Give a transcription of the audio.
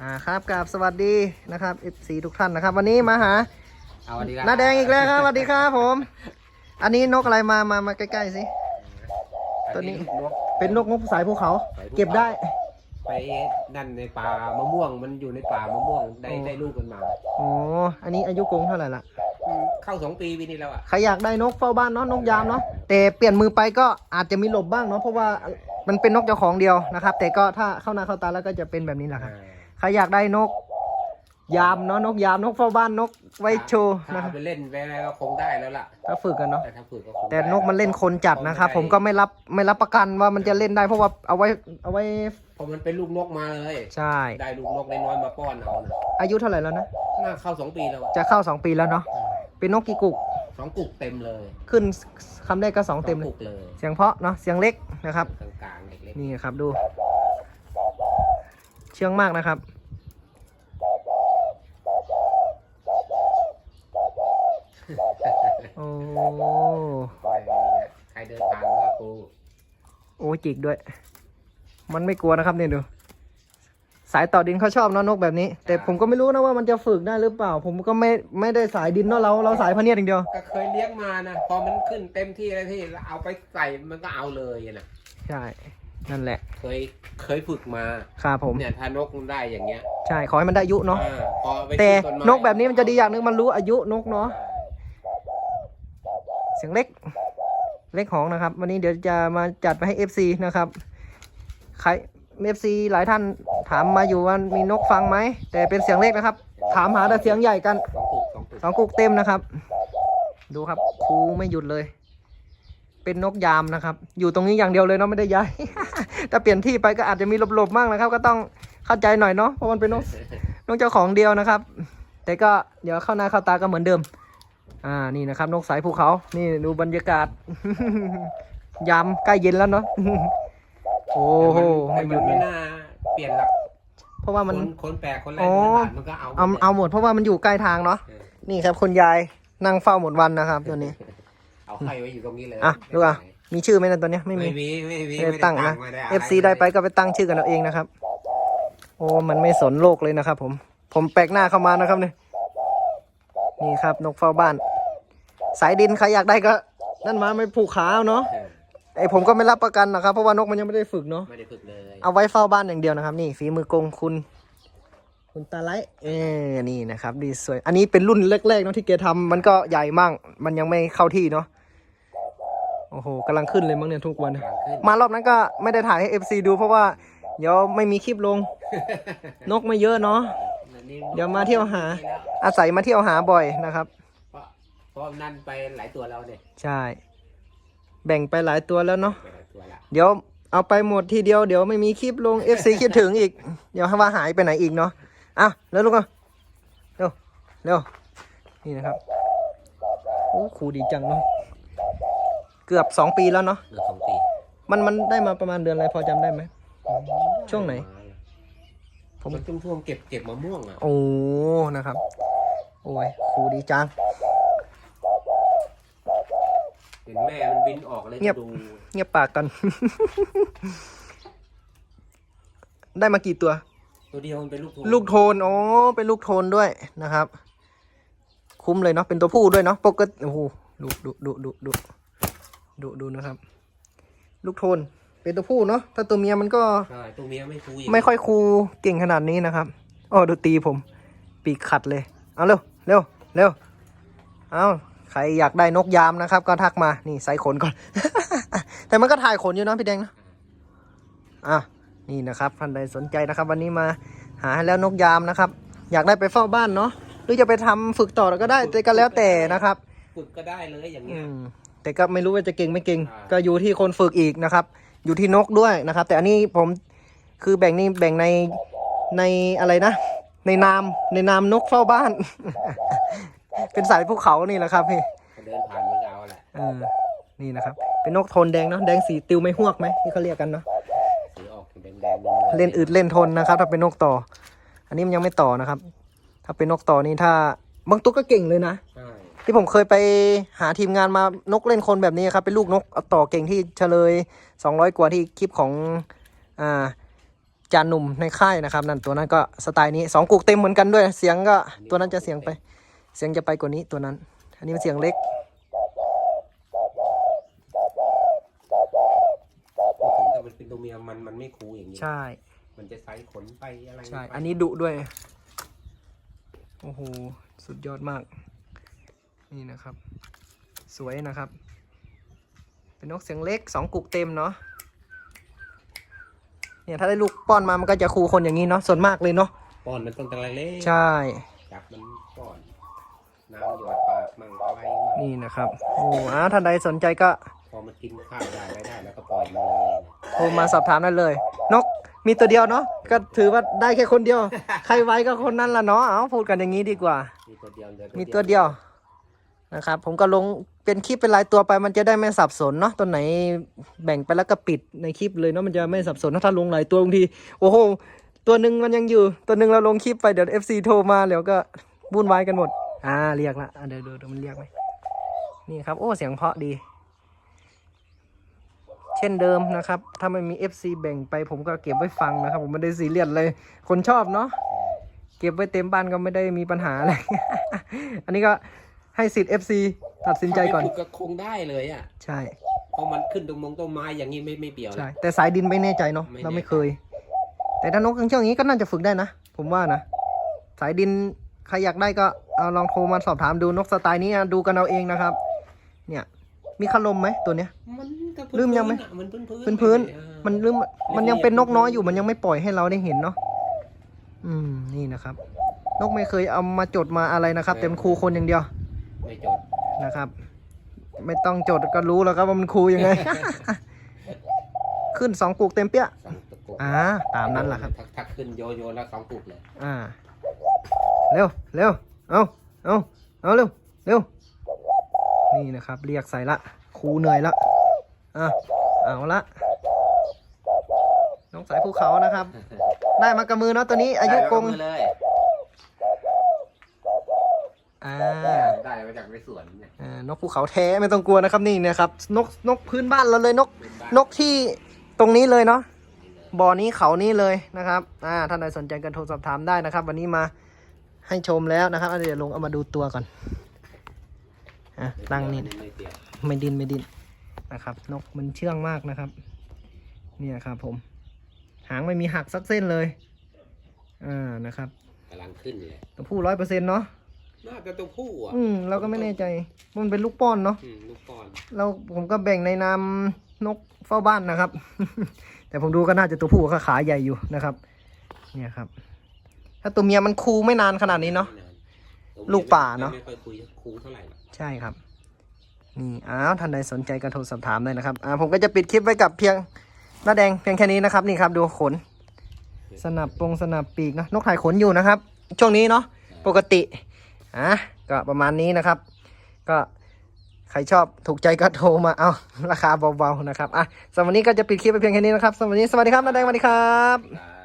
อ่าครับกับสวัสดีนะครับ FC ทุกท่านนะครับ วันนี้มาหาเอาวันนี้ละน้าแดงอีกแล้วครับสวัสดีครับผม อันนี้นกอะไรมามามาใกล้ๆสิ ตัวนี้นกเป็นนกนกสายภูเขาสายภูเขา เก็บได้ ไปนั่นในป่ามะม่วงมันอยู่ในป่ามะม่วงได้โอ้ได้ลูกกันมาอ๋ออันนี้อายุกรงเท่าไหร่ละอืมเข้าสองปีปีนี้แล้วอะใครอยากได้นกเฝ้าบ้านเนาะนกยามเนาะแต่เปลี่ยนมือไปก็อาจจะมีหลบบ้างเนาะเพราะว่ามันเป็นนกเจ้าของเดียวนะครับ แต่ก็ถ้าเข้าหน้าเข้าตาแล้วก็จะเป็นแบบนี้แหละครับอ่า ใครอยากได้นก ยามเนาะนกยามนกเฝ้าบ้านนกไว้โชว์ถ้านะครัเอาบไปเล่นไปอะไรก็คงได้แล้วล่ะ ถ้าฝึกกันเนาะแต่ถ้าฝึกก็คงแต่ได้นกมันเล่นคนจัดนะครับผมก็ไม่รับไม่รับประกันว่ามันจะเล่นได้เพราะว่าเอาไว้เอาไว้พอมันเป็นลูกนกมาเลย ใช่ได้ลูกนกน้อยๆมาป้อนเอานะอายุเท่าไหร่แล้วนะน่าเข้าสองปีแล้วอะจะเข้า2ปีแล้วเนาะเป็นนกกี่กุกสองกุกเต็มเลยขึ้นคำแรกก็2เต็มสเลองยกุกเลยเสียงเพราะเนาะเสียงเล็กนะครับ กลางๆเล็กนี่ครับดู เชื่องมากนะครับ โอ้ๆปล่อยอย่างเงี้ยใครเดินผ่านก็กู โอ้จิกด้วย มันไม่กลัวนะครับเนี่ยดู สายต่อดินเขาชอบเนอะนกแบบนี้ แต่ผมก็ไม่รู้นะว่ามันจะฝึกได้หรือเปล่า ผมก็ไม่ไม่ได้สายดินเนาะเราเราสายพะเนียดอย่างเดียว ก็เคยเลี้ยงมานะ พอมันขึ้นเต็มที่อะไรที่เอาไปใส่มันก็เอาเลยอะนะ ใช่ นั่นแหละ เคยเคยฝึกมาครับผมเนี่ยถ้านกมันได้อย่างเงี้ยใช่ขอให้มันได้อายุเนาะอ่าพอไปแต่ที่ต้ไม้นกแบบนี้มันจะดีอย่างหนึงมันรู้อายุนกเนาะเสียงเล็ก เล็กของนะครับ วันนี้เดี๋ยวจะมาจัดไปให้ FC นะครับใคร FC หลายท่านถามมาอยู่ว่ามีนกฟังไหมแต่เป็นเสียงเล็กนะครับ ถามหาแต่เสียงใหญ่กัน สองกุกสองกุกสองกุกเต็มนะครับ ดูครับคูไม่หยุดเลย เป็นนกยามนะครับ อยู่ตรงนี้อย่างเดียวเลยเนาะไม่ได้ย้าย ถ้าเปลี่ยนที่ไปก็อาจจะมีหลบๆมากนะครับ ก็ต้องเข้าใจหน่อยเนาะเพราะมันเป็นนกนกเจ้าของเดียวนะครับ แต่ก็เดี๋ยวเข้าหน้าเข้าตาก็เหมือนเดิม อ่านี่นะครับ นกสายภูเขานี่ดูบรรยากาศ ยามใกล้เย็นแล้วเนาะโอ้โหแต่ไม่หมัยุนดเลไม่ยน่าเปลี่ยนหลักเพราะว่าคมันนคนแปลกคนแรกอ๋อเดินผ่านมันก็เอาเอาเอาหมดเพราะว่ามันอยู่ใกล้ทางเนาะ เออนี่ครับคุณยายนั่งเฝ้าหมดวันนะครับ ตัวนี้ เอาไข่ไว้อยู่ตรงนี้เลยอะดูอะมีชื่อไหมนะตัวเนี้ยไม่มี ไม่มีไม่มีไม่ได้ตั้งนะ ม่ด้ FC ได้ไปก็ไปตั้งชื่อกันเอาเองนะครับ โอ้มันไม่สนโลกเลยนะครับ ผม ผมแปลกหน้าเข้ามานะครับเนี่ยนี่ครับนกเฝ้าบ้าน สายดินใครอยากได้ก็ นั่นมาไม่ผูกขาเอาเนาะเออไอผมก็ไม่รับประกันนะครับ เพราะว่านกมันยังไม่ได้ฝึกเนาะ ไม่ได้ฝึกเลยเอาไว้เฝ้าบ้านอย่างเดียวนะครับ นี่ฝีมือกงคุณ คุณตาไลท์เออนี่นะครับ ดีสวย อันนี้เป็นรุ่นแรกๆเนาะที่แกทำมันก็ใหญ่มาก มันยังไม่เข้าที่เนาะ โอ้โหกำลังขึ้นเลยมั้งเนี่ยทุกวันกำลังขึ้นมารอบนั้นก็ไม่ได้ถ่ายให้ FC ดูเพราะว่า เดี๋ยวไม่มีคลิปลง นกไม่เยอะเนาะ เดี๋ยวมาเที่ยวหา อาศัยมาเที่ยวหาบ่อยนะครับเพราะเพราะนั่นไปหลายตัวแล้วเนี่ยใช่ แบ่งไปหลายตัวแล้วเนาะ ไปหลายตัวละเดี๋ยวเอาไปหมดทีเดียวเดี๋ยวไม่มีคลิปลง FC คิดถึงอีก เดี๋ยวว่าหายไปไหนอีกเนาะอะแล้วลูกอะเร็วเร็วนี่นะครับ โอ้ครูดีจังเนาะ เกือบสองปีแล้วเนาะเกือบสองปีมันมันได้มาประมาณเดือนอะไรพอจำได้ไหม ช่วงไหน ผมมันช่วงช่วงเก็บเก็บมะม่วงอะโอ้นะครับ โอ้ยครูดีจังเห็นแม่มันบินออกเลยเงียบดูเงียบปากกัน ได้มากี่ตัว ตัวเดียวมันเป็นลูกลูกโทนอ๋อเป็นลูกโทนด้วยนะครับ คุ้มเลยเนาะเป็นตัวผู้ด้วยเนาะปกติโอ้โหดูดูดูดูดู ดูดูนะครับ ลูกโทน เป็นตัวผู้เนาะถ้าตัวเมียมันก็ใช่ตัวเมียไม่ฟูอย่างไม่ค่อยคูเก่งขนาดนี้นะครับอ๋อดูตีผม ปีกขัดเลย เอาเร็วเร็วเร็วเอาใครอยากได้นกยามนะครับ ก็ทักมานี่ใส่ขนก่อน แต่มันก็ถ่ายขนอยู่นะพี่แดงนะอะนี่นะครับท่านใดสนใจนะครับ วันนี้มาหาให้แล้วนกยามนะครับ อยากได้ไปเฝ้าบ้านเนาะหรือจะไปทำฝึกต่อก็ได้แต่ก็แล้วแต่นะครับ ฝึกก็ได้เลยอย่างอืเงี้ยม แต่ก็ไม่รู้ว่าจะเก่งไม่เก่งอ่าก็อยู่ที่คนฝึกอีกนะครับ อยู่ที่นกด้วยนะครับ แต่อันนี้ผมคือแบ่งนี่แบ่งในในอะไรนะ ในนามในนามนกเฝ้าบ้าน เป็นสายภูเขานี่แหละครับพี่เดินผ่านมันก็เอาแหละเออนี่นะครับ เป็นนกโทนแดงเนาะแดงสีติวไม่หวกไหมที่เขาเรียกกันเนาะสีออกแดงแดงๆเล่นอึดเล่นทนนะครับ ถ้าเป็นนกต่อ อันนี้มันยังไม่ต่อนะครับ ถ้าเป็นนกต่อนี่ถ้าบางตัวก็เก่งเลยนะใช่ ที่ผมเคยไปหาทีมงานมานกเล่นคนแบบนี้ครับ เป็นลูกนกเอาต่อเก่งที่เฉลย 200 กว่าที่คลิปของอ่าจานหนุ่มในค่ายนะครับ นั่นตัวนั้นก็สไตล์นี้สองกุกเต็มเหมือนกันด้วย เสียงก็ตัวนั้นจะเสียงไป เสียงจะไปกว่านี้ตัวนั้น อันนี้มันเสียงเล็กพูดถึงถ้ามันเป็นตัวเมียมันมันไม่คูอย่างนี้ใช่ มันจะไซส์ขนไปอะไรใช่ไปอันนี้ดุด้วย โอ้โห สุดยอดมาก นี่นะครับ สวยนะครับ เป็นนกเสียงเล็กสองกุกเต็มเนาะเนี่ยถ้าได้ลูกป้อนมามันก็จะคูคนอย่างนี้เนาะส่วนมากเลยเนาะป้อนมันต้องแต่เล็กใช่จับมันป้อนน้ำหยอดปากมั่งอะไรมั่งนี่นะครับโอ้อาท่านใดสนใจก็พอมันกินข้าวได้อะไรได้แล้วก็ปล่อยมันเลยโทรมาสอบถามได้เลย นกมีตัวเดียวเนาะก็ถือว่าได้แค่คนเดียว ใครไว้ก็คนนั้นละเนาะเอาพูดกันอย่างนี้ดีกว่า มีตัวเดียวเหลือมีตัวเดียว นะครับ ผมก็ลงเป็นคลิปเป็นรายตัวไปมันจะได้ไม่สับสนเนาะตัวไหนแบ่งไปแล้วก็ปิดในคลิปเลยเนาะมันจะไม่สับสนถ้าลงหลายตัวบางทีโอ้โหตัวหนึ่งมันยังอยู่ ตัวหนึ่งเราลงคลิปไปเดี๋ยว FC โทรมาเดี๋ยวก็วุ่นวายกันหมด อ่าเรียกละเดี๋ยวดูเดี๋ยวมันเรียกไหมนี่ครับ โอ้เสียงเพาะดี เช่นเดิมนะครับ ถ้าไม่มี FC แบ่งไปผมก็เก็บไว้ฟังนะครับ ผมไม่ได้ซีเรียสเลย คนชอบเนาะเก็บไว้เต็มบ้านก็ไม่ได้มีปัญหาอะไร อันนี้ก็ ให้สิทธิ์ FC ตัดสินใจก่อนถ้าไม่ฝึก็คงได้เลยอะใช่ เพราะมันขึ้นตรงมงต้นไม้อย่างนี้ไม่ไม่เปี่ยวใช่นะแต่สายดินไม่แน่ใจเนาะไม่แน่ เราไม่เคย แต่ถ้านกเชื่องอย่างนี้ก็น่าจะฝึกได้นะ ผมว่านะ สายดินใครอยากได้ก็เอาลองโทรมาสอบถามดูนกสไตล์นี้อะดูกันเอาเองนะครับ เนี่ย มีคารมไหมตัวเนี้ย มันก็ลืมยังไหมพื้นๆอะมันพื้นพื้พื้นพื้นๆมันลืมมันยังเป็นนกน้อยอยู่มันยังไม่ปล่อยให้เราได้เห็นเนาะอืมนี่นะครับ นกไม่เคยเอามาจดมาอะไรนะครับ แต่มันครูคนอย่างเดียว ไม่จดนะครับ ไม่ต้องจดก็รู้แล้วครับว่ามันครูยังไง ขึ้นสองกุกเต็มเปี้ยสองตะกุกอ่าตามนั้นแหละครับ ทักทักขึ้นโยโย่แล้วสองกุกเลยอ่า เร็วเร็วเอาเอาเอาเร็วเร็วนี่นะครับ เรียกใส่ละครูเหนื่อยละอะเอาละน้องสายภูเขานะครับ ได้มากระมือเนาะตัวนี้อายุกง ได้มาเลย อ่า ได้มาจากในสวนเนี่ยอ่านกภูเขาแท้ไม่ต้องกลัวนะครับนี่นะครับ นกนกพื้นบ้านเราเลยนก เป็นบ้านนกที่ตรงนี้เลยเนาะบ่อนี้เขานี้เลยนะครับอ่าท่านใดสนใจกันโทรสอบถามได้นะครับ วันนี้มาให้ชมแล้วนะครับอะเดี๋ยวลงเอามาดูตัวก่อนอะตั้งนี่ ไม่เปลี่ยวไม่ดินไม่ดินนะครับ นกมันเชื่องมากนะครับ เนี่ยครับผม หางไม่มีหักสักเส้นเลยอ่านะครับกำลังขึ้นเลยตัวผู้ร้อยเปอร์เซ็นต์เนาะ น่าจะตัวผู้อะอืมเราก็ไม่แน่ใจ มันเป็นลูกป้อนเนาะอืมลูกป้อนเราผมก็แบ่งในนามนกเฝ้าบ้านนะครับ แต่ผมดูก็น่าจะตัวผู้ก็ขาใหญ่อยู่นะครับ เนี่ยครับ ถ้าตัวเมียมันคูไม่นานขนาดนี้เนาะ ลูกป่าเนอะ ไม่ค่อยคุยคูเท่าไหร่หรอกใช่ครับ นี่อ้าวท่านใดสนใจก็โทรสอบถามได้นะครับอ่าผมก็จะปิดคลิปไว้กับเพียงหน้าแดงเพียงแค่นี้นะครับ นี่ครับดูขน สนับปงสนับปีกนะนกถ่ายขนอยู่นะครับ ช่วงนี้เนาะปกติ อะก็ประมาณนี้นะครับ ก็ใครชอบถูกใจก็โทรมาเอาราคาเบาๆนะครับอะสำหรับวันนี้ก็จะปิดคลิปไปเพียงแค่นี้นะครับสำหรับวันนี้สวัสดีครับน้าแดงสวัสดีครับ